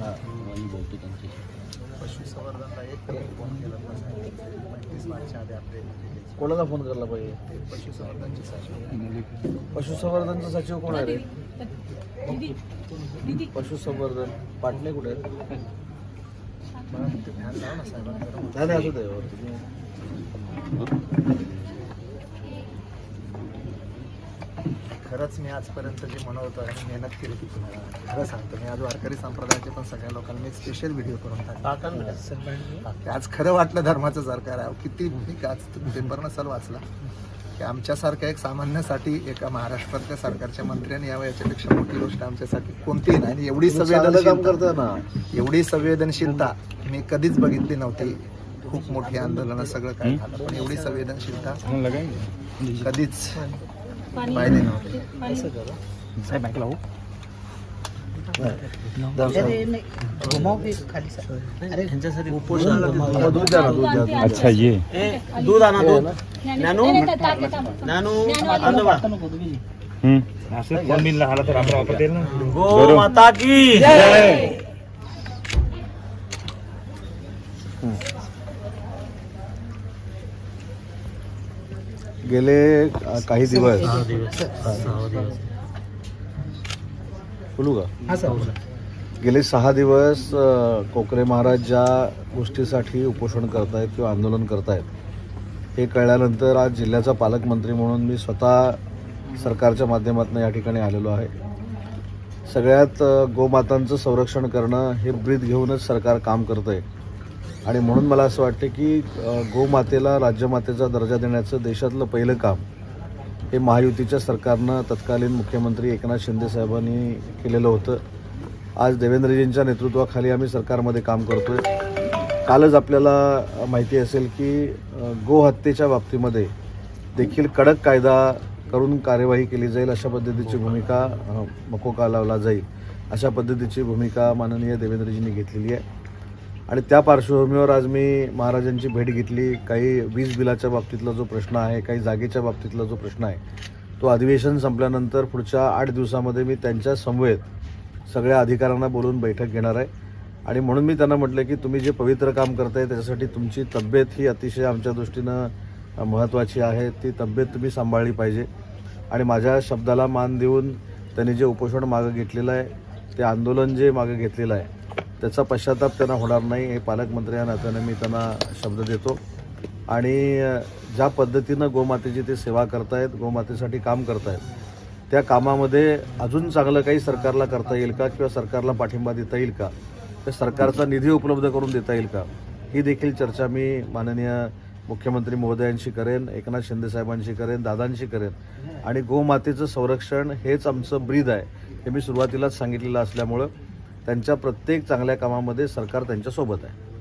हां मी बोलतो त्यांच्याशी. पशुसंवर्धनला एक कमी फोन केला पाहिजे पंचवीस मार्चच्या आधी आपले कोणाला फोन करायला पाहिजे? ते पशुसंवर्धनचे सचिव. पशुसंवर्धनचा सचिव कोण आहे रे? दीदी दीदी. पशुसंवर्धन. पाटणे कुठे नाही. असू दे हो, तुम्ही खरंच मी आजपर्यंत जे म्हणत होतो आणि मेहनत केली होती तुम्हाला. खरं सांगतो मी आज वारकरी संप्रदायाचे पण सगळ्या लोकांना मी एक स्पेशल व्हिडिओ करून टाकला आज खरं वाटलं धर्माचं सरकार आहे. किती मी आज पेपर नसाल वाचला. की आमच्यासारख्या एक सामान्यासाठी एका महाराष्ट्रातल्या सरकारच्या मंत्र्यांनी यावं याच्यापेक्षा मोठी गोष्ट आमच्यासाठी कोणतीही नाही. आणि एवढी संवेदनशीलता. एवढी संवेदनशीलता मी कधीच बघितली नव्हती. खूप मोठी आंदोलनं सगळं काय झालं पण एवढी संवेदनशीलता कधीच. पाणी हो, अच्छा ये. दूध आणा दूध. ज्ञानू ज्ञानू हम्म. असं फोन बिन आला तर आपण वापरता येईल ना? गो माता की. गेले काही दिवस. बोलू का? गेले सहा दिवस अ, कोकरे महाराज ज्या गोष्टीसाठी उपोषण करतायत किंवा आंदोलन करतायत हे कळल्यानंतर आज जिल्ह्याचा पालकमंत्री म्हणून मी स्वतः सरकारच्या माध्यमातून या ठिकाणी आलेलो आहे. सगळ्यात अ, गोमातांचं संरक्षण करणं हे ब्रीद घेऊनच सरकार काम करतं आहे आणि म्हणून मला असं वाटतं की गोमातेला राज्यमातेचा दर्जा देण्याचं देशातलं पहिलं काम हे महायुतीच्या सरकारनं तत्कालीन मुख्यमंत्री एकनाथ शिंदे साहेबांनी केलेलं होतं. आज देवेंद्रजींच्या नेतृत्वाखाली आम्ही सरकारमध्ये काम करतोय. कालच आपल्याला माहिती असेल की गोहत्येच्या बाबतीमध्ये देखील कडक कायदा करून कार्यवाही केली जाईल अशा पद्धतीची भूमिका मकोका लावला जाईल अशा पद्धतीची भूमिका माननीय देवेंद्रजींनी घेतलेली आहे. आणि त्या पार्श्वभूमीवर आज मी महाराजांची भेट घेतली. काही वीज बिलाच्या बाबतीतला जो प्रश्न आहे काही जागेच्या बाबतीतला जो प्रश्न आहे तो अधिवेशन संपल्यानंतर पुढच्या आठ दिवसामध्ये मी त्यांच्या समवेत सगळ्या अधिकाऱ्यांना बोलून बैठक घेणार आहे. आणि म्हणून मी त्यांना म्हटलं की तुम्ही जे पवित्र काम करताय त्याच्यासाठी तुमची तब्येत ही अतिशय आमच्या दृष्टीनं महत्त्वाची आहे. ती तब्येत तुम्ही सांभाळली पाहिजे. आणि माझ्या शब्दाला मान देऊन त्यांनी जे उपोषण मागं घेतलेलं आहे ते आंदोलन जे मागं घेतलेलं आहे त्याचा पश्चाताप त्यांना होणार नाही हे पालकमंत्री या नात्याने मी त्यांना शब्द देतो. आणि ज्या पद्धतीनं गोमातेची ते सेवा करतायत गोमातेसाठी काम करतायत त्या कामामध्ये अजून चांगलं काही सरकारला करता येईल का किंवा सरकारला पाठिंबा देता येईल का? त्या सरकारचा निधी उपलब्ध करून देता येईल का? ही देखील चर्चा मी माननीय मुख्यमंत्री महोदयांशी करेन एकनाथ शिंदे साहेबांशी करेन दादांशी करेन. आणि गोमातेचं संरक्षण हेच आमचं ब्रीद आहे हे मी सुरुवातीलाच सांगितलेलं असल्यामुळं. त्यांच्या प्रत्येक चांगल्या कामामध्ये सरकार त्यांच्यासोबत आहे.